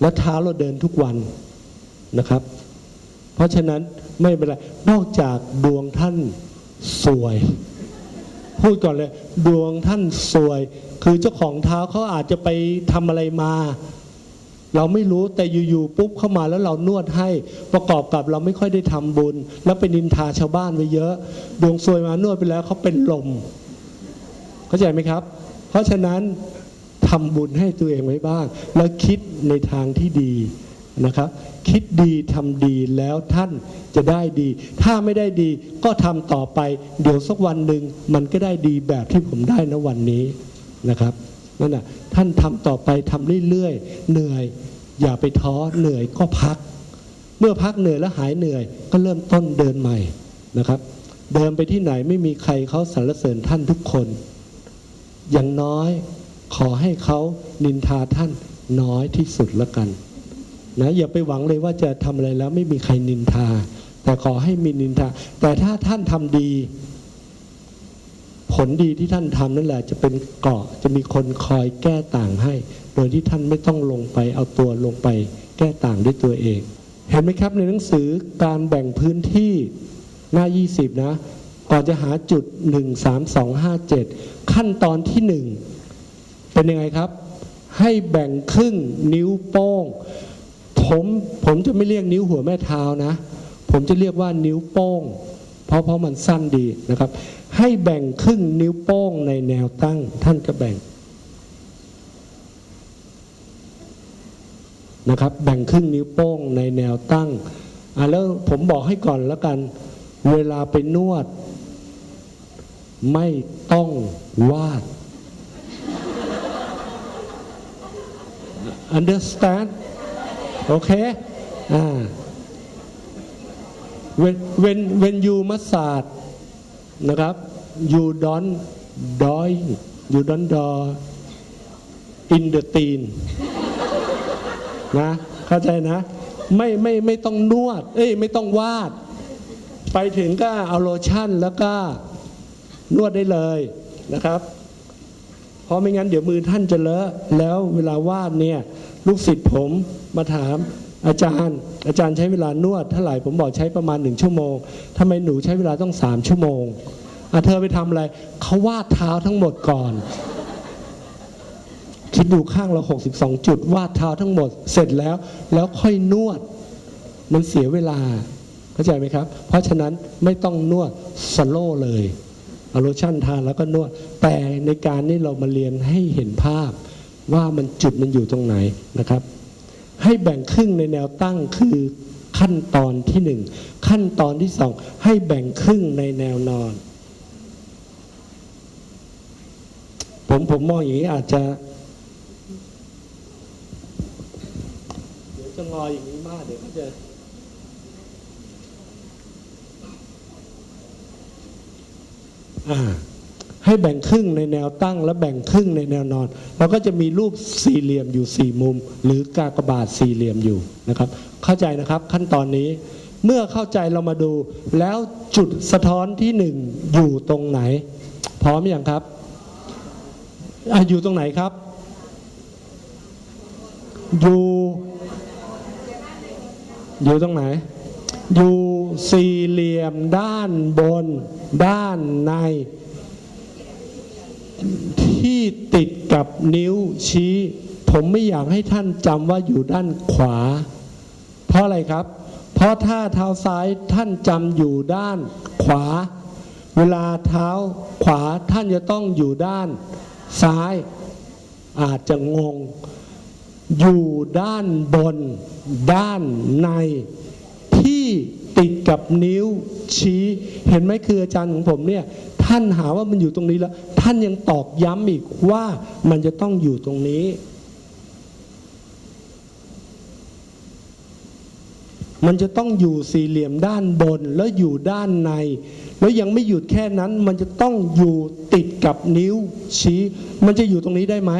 แล้วเท้าเราเดินทุกวันนะครับ เพราะฉะนั้นไม่เป็นไร นอกจากดวงท่านสวย พูดก่อนเลย ดวงท่านสวย คือเจ้าของเท้าเขาอาจจะไปทำอะไรมา เราไม่รู้แต่อยู่ๆปุ๊บเข้ามาแล้วเรานวดให้ประกอบกับเราไม่ค่อยได้ทำบุญ แล้วไปนินทาชาวบ้านไว้เยอะ ดวงซวยมานวดไปแล้วเขาเป็นลม เข้าใจไหมครับ เพราะฉะนั้น ทำบุญให้ตัวเองไว้บ้าง แล้วคิดในทางที่ดีนะครับคิดดีทำดีแล้วท่านจะได้ดี ถ้าไม่ได้ดีก็ทำต่อไป เดี๋ยวสักวันหนึ่งมันก็ได้ดีแบบที่ผมได้นะวันนี้นะครับนั่นนะท่านทำต่อไปทำเรื่อยๆเหนื่อย อย่าไปท้อเหนื่อยก็พัก เมื่อพักเหนื่อยแล้วหายเหนื่อย ก็เริ่มต้นเดินใหม่นะครับ เดินไปที่ไหนไม่มีใครเขาสรรเสริญท่านทุกคน อย่างน้อย ขอให้เขานินทาท่านน้อยที่สุดละกันนะอย่าไปหวังเลยว่าจะทำอะไรแล้วไม่มีใครนินทา แต่ขอให้มีนินทา แต่ถ้าท่านทำดี ผลดีที่ท่านทำนั่นแหละ จะเป็นเกาะจะมีคนคอยแก้ต่างให้ โดยที่ท่านไม่ต้องลงไป เอาตัวลงไป แก้ต่างด้วยตัวเอง เห็นไหมครับในหนังสือการแบ่งพื้นที่หน้า 20 นะ ก่อนจะหาจุด 1 3 2 5 7 ขั้นตอนที่หนึ่ง เป็นยังไงครับ ให้แบ่งครึ่งนิ้วโป้ง ผมผมจะไม่เรียกนิ้วหัวแม่เท้านะ ผมจะเรียกว่านิ้วโป้ง เพราะเพราะมันสั้นดีนะครับ ให้แบ่งครึ่งนิ้วโป้งในแนวตั้งท่านก็แบ่งนะครับแบ่งครึ่งนิ้วโป้งในแนวตั้งอะแล้วผมบอกให้ก่อนแล้วกัน เวลาไปนวด ไม่ต้องวาด understand โอเคอ่า when when when you massage นะครับ you don't doing you don't do in the teen นะเข้าใจนะ ไม่ไม่ไม่ต้องนวด เอ้ยไม่ต้องวาด ไปถึงก็เอาโลชั่นแล้วก็นวดได้เลยนะครับ เพราะไม่งั้นเดี๋ยวมือท่านจะเลอะ แล้วเวลาวาดเนี่ย ลูกศิษย์ผมมาถามอาจารย์ อาจารย์ใช้เวลานวดเท่าไหร่ผมบอกใช้ประมาณหนึ่งชั่วโมงทำไมหนูใช้เวลาต้องสามชั่วโมงอะเธอไปทำอะไรเขาวาดเท้าทั้งหมดก่อน คิดดูข้างเรา 62 จุดวาดเท้าทั้งหมด เสร็จแล้วแล้วค่อยนวด มันเสียเวลาเข้าใจไหมครับ เพราะฉะนั้นไม่ต้องนวดสโลเลยเอาโลชั่นทานแล้วก็นวดแต่ในการนี้เรามาเรียนให้เห็นภาพ ว่ามันจุดมันอยู่ตรงไหนนะครับ ให้แบ่งครึ่งในแนวตั้งคือขั้นตอนที่หนึ่งขั้นตอนที่สองให้แบ่งครึ่งในแนวนอน ผมผมมองอย่างนี้อาจจะเดี๋ยวจะงออย่างนี้มากเดี๋ยวก็จะอ่า ให้แบ่งครึ่งในแนวตั้ง และแบ่งครึ่งในแนวนอน เราก็จะมีรูปสี่เหลี่ยมอยู่สี่มุม หรือกากบาทสี่เหลี่ยมอยู่นะครับ เข้าใจนะครับขั้นตอนนี้เมื่อเข้าใจเรามาดูแล้วจุดสะท้อนที่หนึ่งอยู่ตรงไหน พร้อมอยังครับออยู่ตรงไหนครับ อยู่อยู่ตรงไหน อยู่สี่เหลี่ยมด้านบน ด้านใน ที่ติดกับนิ้วชี้ ผมไม่อยากให้ท่านจำว่าอยู่ด้านขวา เพราะอะไรครับ เพราะถ้าเท้าซ้ายท่านจำอยู่ด้านขวา เวลาเท้าขวาท่านจะต้องอยู่ด้านซ้าย อาจจะงง อยู่ด้านบน ด้านในที่ติดกับนิ้วชี้ เห็นไหมคืออาจารย์ของผมเนี่ย ท่านหาว่ามันอยู่ตรงนี้แล้ว ท่านยังตอกย้ำอีกว่ามันจะต้องอยู่ตรงนี้ มันจะต้องอยู่สี่เหลี่ยมด้านบนแล้วอยู่ด้านใน แล้วยังไม่หยุดแค่นั้น มันจะต้องอยู่ติดกับนิ้วชี้ มันจะอยู่ตรงนี้ได้ไหม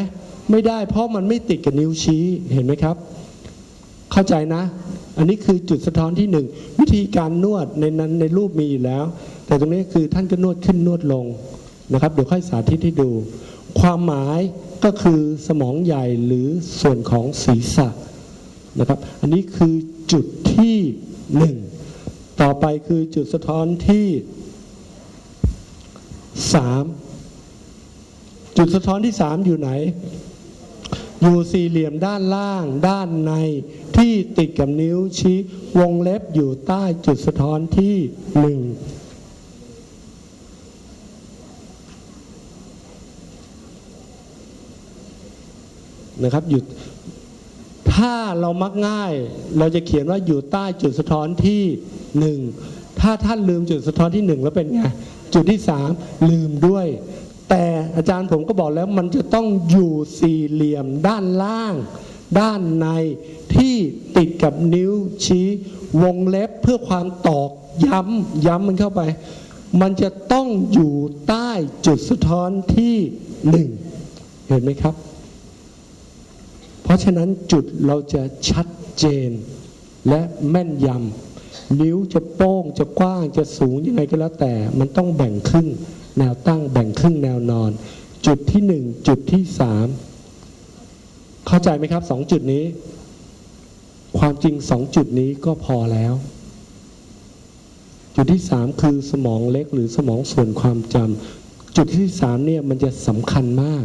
ไม่ได้ เพราะมันไม่ติดกับนิ้วชี้เห็นไหมครับ เข้าใจนะ อันนี้คือจุดสะท้อนที่หนึ่งวิธีการนวดในนั้นในรูปมีอยู่แล้ว แต่ตรงนี้คือท่านก็นวดขึ้นนวดลงนะครับเดี๋ยวค่อยสาธิตให้ดู ความหมายก็คือสมองใหญ่หรือส่วนของศีรษะนะครับ อันนี้คือจุดที่หนึ่งต่อไปคือจุดสะท้อนที่สามจุดสะท้อนที่สามอยู่ไหน อยู่สี่เหลี่ยมด้านล่างด้านในที่ติดกับนิ้วชี้วงเล็บอยู่ใต้จุดสะท้อนที่หนึ่ง นะครับหยุดถ้าเรามักง่าย เราจะเขียนว่าอยู่ใต้จุดสะท้อนที่หนึ่งถ้าท่านลืมจุดสะท้อนที่หนึ่งแล้วเป็นไงจุดที่สามลืมด้วย แต่อาจารย์ผมก็บอกแล้วมันจะต้องอยู่สี่เหลี่ยมด้านล่าง ด้านในที่ติดกับนิ้วชี้ วงเล็บเพื่อความตอกย้ำย้ำมันเข้าไป มันจะต้องอยู่ใต้จุดสะท้อนที่หนึ่งเห็นไหมครับ เพราะฉะนั้นจุดเราจะชัดเจนและแม่นยำนิ้วจะโป้งจะกว้างจะสูงยังไงก็แล้วแต่ มันต้องแบ่งครึ่งแนวตั้งแบ่งครึ่งแนวนอน จุดที่หนึ่งจุดที่สามเข้าใจไหมครับสองจุดนี้ ความจริงสองจุดนี้ก็พอแล้ว จุดที่สามคือสมองเล็กหรือสมองส่วนความจำจุดที่สามเนี่ยมันจะสำคัญมาก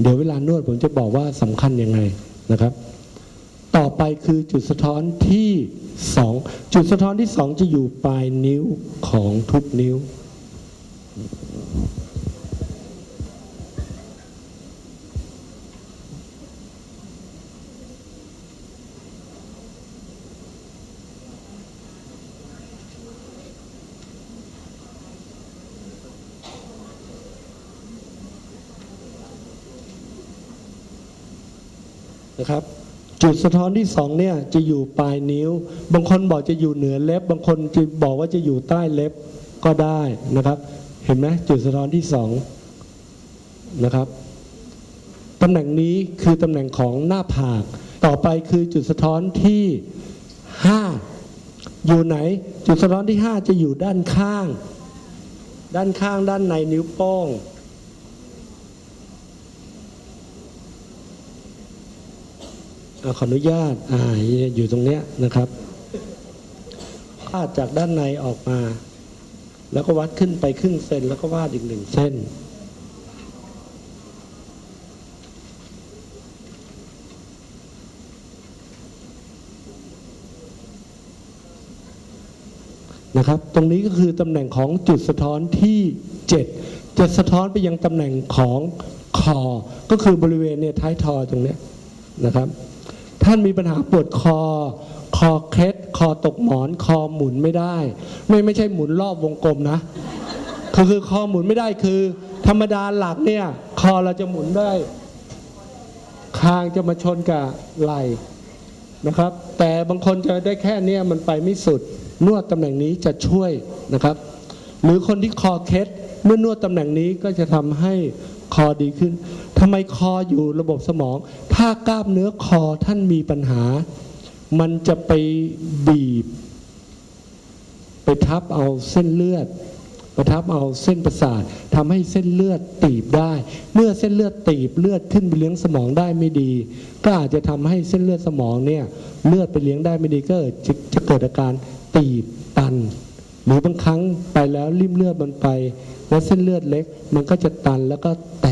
เดี๋ยวเวลานวดผมจะบอกว่าสำคัญยังไง นะครับ ต่อไปคือจุดสะท้อนที่สองจุดสะท้อนที่สองจะอยู่ปลายนิ้วของทุกนิ้ว นะครับ จุดสะท้อนที่สองเนี่ยจะอยู่ปลายนิ้ว บางคนบอกจะอยู่เหนือเล็บ บางคนจะบอกว่าจะอยู่ใต้เล็บก็ได้นะครับ เห็นไหมจุดสะท้อนที่สองนะครับตำแหน่งนี้คือตำแหน่งของหน้าผาก ต่อไปคือจุดสะท้อนที่ห้าอยู่ไหน จุดสะท้อนที่ห้าจะอยู่ด้านข้าง ด้านข้างด้านในนิ้วโป้ง ขออนุญาตอ่าอยู่ตรงเนี้ยนะครับวาดจากด้านในออกมา แล้วก็วัดขึ้นไปครึ่งเซนแล้วก็วาดอีกหนึ่งเส้นนะครับ ตรงนี้ก็คือตำแหน่งของจุดสะท้อนที่ 7 จะสะท้อนไปยังตำแหน่งของคอ ก็คือบริเวณเนี่ยท้ายทอยตรงนี้นะครับ ท่านมีปัญหาปวดคอ คอเคล็ดคอตกหมอน คอหมุนไม่ได้ ไม่ไม่ใช่หมุนรอบวงกลมนะคือคือคอหมุนไม่ได้คือ ธรรมดาหลักเนี่ย คอเราจะหมุนได้คางจะมาชนกับไหล่นะครับ แต่บางคนจะได้แค่เนี้ยมันไปไม่สุด นวดตำแหน่งนี้จะช่วยนะครับ หรือคนที่คอเคล็ดเมื่อนวดตำแหน่งนี้ก็จะทำให้คอดีขึ้น ทำไมคออยู่ระบบสมอง ถ้ากล้ามเนื้อคอท่านมีปัญหา มันจะไปบีบ ไปทับเอาเส้นเลือดไปทับเอาเส้นประสาททำให้เส้นเลือดตีบได้ เมื่อเส้นเลือดตีบเลือดขึ้นไปเลี้ยงสมองได้ไม่ดี ก็อาจจะทำให้เส้นเลือดสมองเนี่ยเลือดไปเลี้ยงได้ไม่ดีก็จะจะเกิดอาการตีบตันหรือบางครั้งไปแล้วริมเลือดมันไป แล้วเส้นเลือดเล็ก มันก็จะตันแล้วก็แต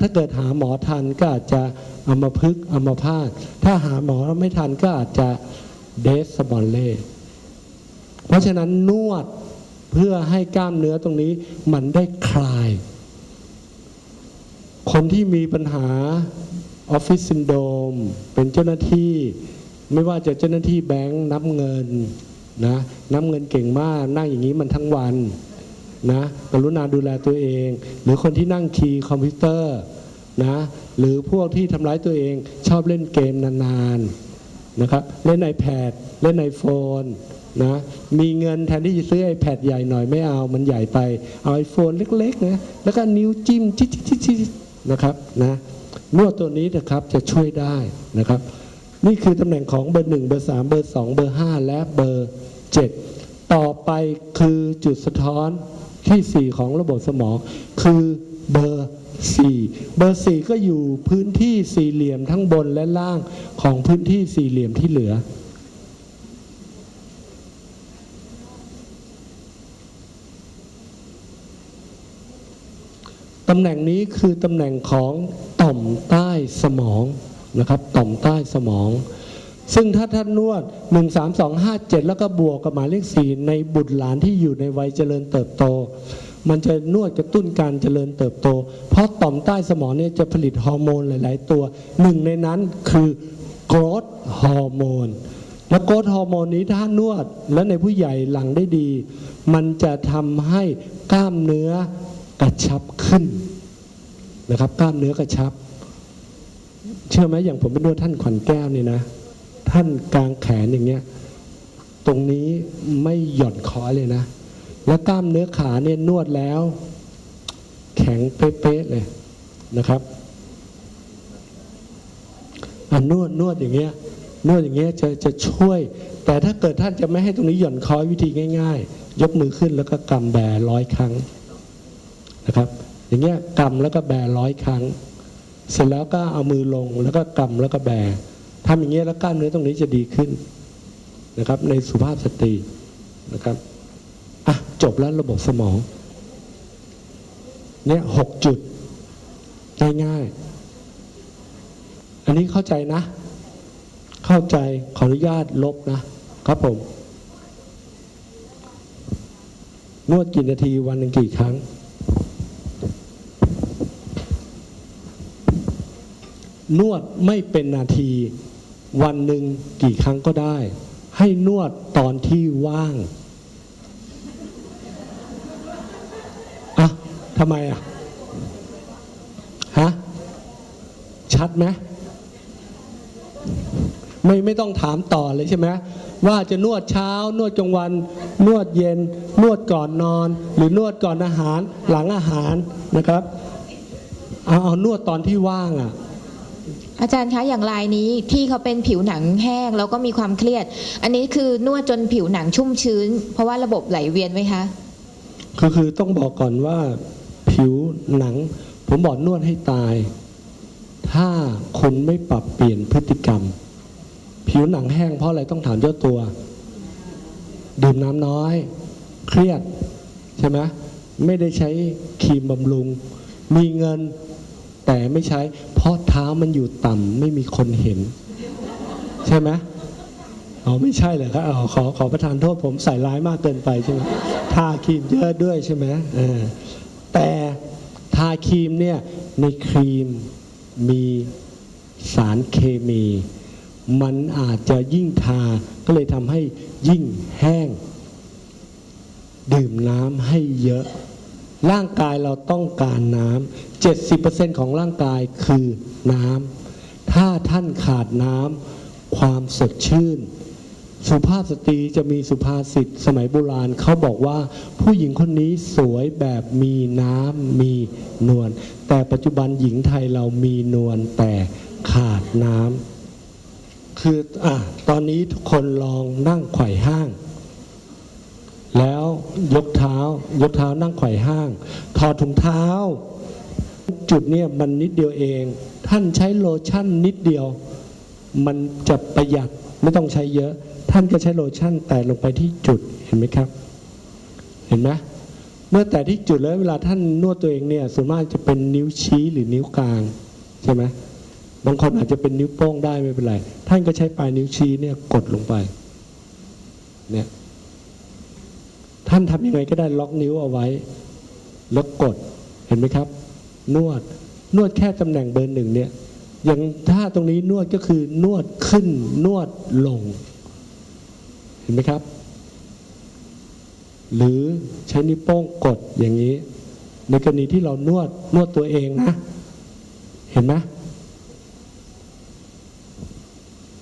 ถ้าเกิดหาหมอทันก็อาจจะเอามาพึกเอามาพาดถ้าหาหมอไม่ทันก็อาจจะเดสสบอลเล่เพราะฉะนั้นนวดเพื่อให้กล้ามเนื้อตรงนี้มันได้คลาย คนที่มีปัญหาออฟฟิศซินโดมเป็นเจ้าหน้าที่ ไม่ว่าจะเจ้าหน้าที่แบงค์นับเงินนะนับเงินเก่งมากนั่งอย่างนี้มันทั้งวัน นะกรุณาดูแลตัวเอง หรือคนที่นั่งคีย์คอมพิวเตอร์นะหรือพวกที่ทำร้ายตัวเองชอบเล่นเกมนานๆนะครับเล่น iPad เล่น iPhone นะมีเงินแทนที่จะซื้อ iPad ใหญ่หน่อยไม่เอามันใหญ่ไป เอา iPhone เล็กๆนะแล้วก็นิ้วจิ้มจิ๊ดๆๆนะครับนะนวดตัวนี้นะครับจะช่วยได้นะครับ นี่คือตำแหน่งของเบอร์หนึ่งเบอร์สามเบอร์สองเบอร์ห้าและเบอร์เจ็ดต่อไปคือจุดสะท้อน ที่สี่ของระบบสมองคือเบอร์สี่เบอร์สี่ก็อยู่พื้นที่สี่เหลี่ยมทั้งบนและล่างขของพื้นที่สี่เหลี่ยมที่เหลือ ตำแหน่งนี้คือตำแหน่งของต่อมใต้สมองนะครับ ต่อมใต้สมอง ซึ่งถ้าท่านนวด 1 3 2 5 7 แล้วก็บวกกับหมายเลข4ในบุตรหลานที่อยู่ในวัยเจริญเติบโต มันจะนวดกระตุ้นการเจริญเติบโต เพราะต่อมใต้สมองเนี่ยจะผลิตฮอร์โมนหลาย ๆ ตัว หนึ่งในนั้นคือโกรทฮอร์โมนและโกรทฮอร์โมนนี้ถ้านวดและในผู้ใหญ่หลังได้ดี มันจะทำให้กล้ามเนื้อกระชับขึ้นนะครับ กล้ามเนื้อกระชับ เชื่อไหมอย่างผมไปนวดท่านขวัญแก้วนี่นะ ท่านกลางแขนอย่างเงี้ยตรงนี้ไม่หย่อนคอเลยนะ แล้วกล้ามเนื้อขาเนี่ยนวดแล้ว แข็งเป๊ะๆเลยนะครับอะนวดนวดอย่างเงี้ยนวดอย่างเงี้ยจะจะช่วย แต่ถ้าเกิดท่านจะไม่ให้ตรงนี้หย่อนคอวิธีง่าย ๆ ยกมือขึ้นแล้วก็กำแบร้อยครั้งนะครับอย่างเงี้ยกำแล้วก็แบร้อยครั้ง เสร็จแล้วก็เอามือลงแล้วก็กำแล้วก็แบ ทำอย่างเงี้ยแล้วกล้ามเนื้อตรงนี้จะดีขึ้นนะครับ ในสุภาพสตรีนะครับอะจบแล้วระบบสมอง เนี่ยหกจุดง่ายๆอันนี้เข้าใจนะ เข้าใจขออนุญาตลบนะครับผมนวดกี่นาทีวันหนึ่งกี่ครั้ง นวดไม่เป็นนาที วันหนึ่งกี่ครั้งก็ได้ ให้นวดตอนที่ว่างอะทำไมอะฮะ ชัดไหมไม่ไม่ต้องถามต่อเลยใช่ไหมว่าจะนวดเช้า นวดกลางวัน นวดเย็น นวดก่อนนอน หรือนวดก่อนอาหาร หลังอาหารนะครับ เอาเอานวดตอนที่ว่างอะ อาจารย์คะอย่างรายนี้ที่เขาเป็นผิวหนังแห้งแล้วก็มีความเครียด อันนี้คือนวดจนผิวหนังชุ่มชื้น เพราะว่าระบบไหลเวียนไหมคะคือคือต้องบอกก่อนว่าผิวหนัง ผมบอกนวดให้ตาย ถ้าคุณไม่ปรับเปลี่ยนพฤติกรรม ผิวหนังแห้งเพราะอะไรต้องถามเจ้าตัว ดื่มน้ำน้อย เครียดใช่ไหมไม่ได้ใช้ครีมบำรุง มีเงิน แต่ไม่ใช้ เพราะเท้ามันอยู่ต่ำไม่มีคนเห็น ใช่ไหมอ๋อไม่ใช่เหรอครับอ๋อขอขอประทานโทษผมใส่ร้ายมากเกินไปใช่ไหมทาครีมเยอะด้วยใช่ไหมเออแต่ทาครีมเนี่ยในครีมมีสารเคมี มันอาจจะยิ่งทาก็เลยทำให้ยิ่งแห้ง ดื่มน้ำให้เยอะ ร่างกายเราต้องการน้ำ70%ของร่างกายคือน้ำถ้าท่านขาดน้ำความสดชื่น สุภาพสตรีจะมีสุภาษิตสมัยโบราณเขาบอกว่า ผู้หญิงคนนี้สวยแบบมีน้ำมีนวลแต่ปัจจุบันหญิงไทยเรามีนวลแต่ขาดน้ำคืออะตอนนี้ทุกคนลองนั่งไขว่ห้าง แล้วยกเท้ายกเท้านั่งไขว่ห้าง ถอดถุงเท้า จุดเนี่ยมันนิดเดียวเอง ท่านใช้โลชั่นนิดเดียว มันจะประหยัดไม่ต้องใช้เยอะ ท่านก็ใช้โลชั่นแตะลงไปที่จุดเห็นไหมครับ เห็นไหมเมื่อแตะที่จุดแล้วเวลาท่านนวดตัวเองเนี่ยส่วนมากจะเป็นนิ้วชี้หรือนิ้วกลางใช่ไหมบางคนอาจจะเป็นนิ้วโป้งได้ไม่เป็นไร ท่านก็ใช้ปลายนิ้วชี้เนี่ยกดลงไปเนี่ยานทำยังไงก็ได้ล็อกนิ้วเอาไว้แล้วกดเห็นไหมครับ นวดนวดแค่ตำแหน่งเบอร์หนึ่งเนี่ยอย่างถ้าตรงนี้นวดก็คือนวดขึ้นนวดลง เห็นไหมครับ หรือใช้นิ้วโป้งกดอย่างนี้ ในกรณีที่เรานวดนวดตัวเองนะ เห็นไหม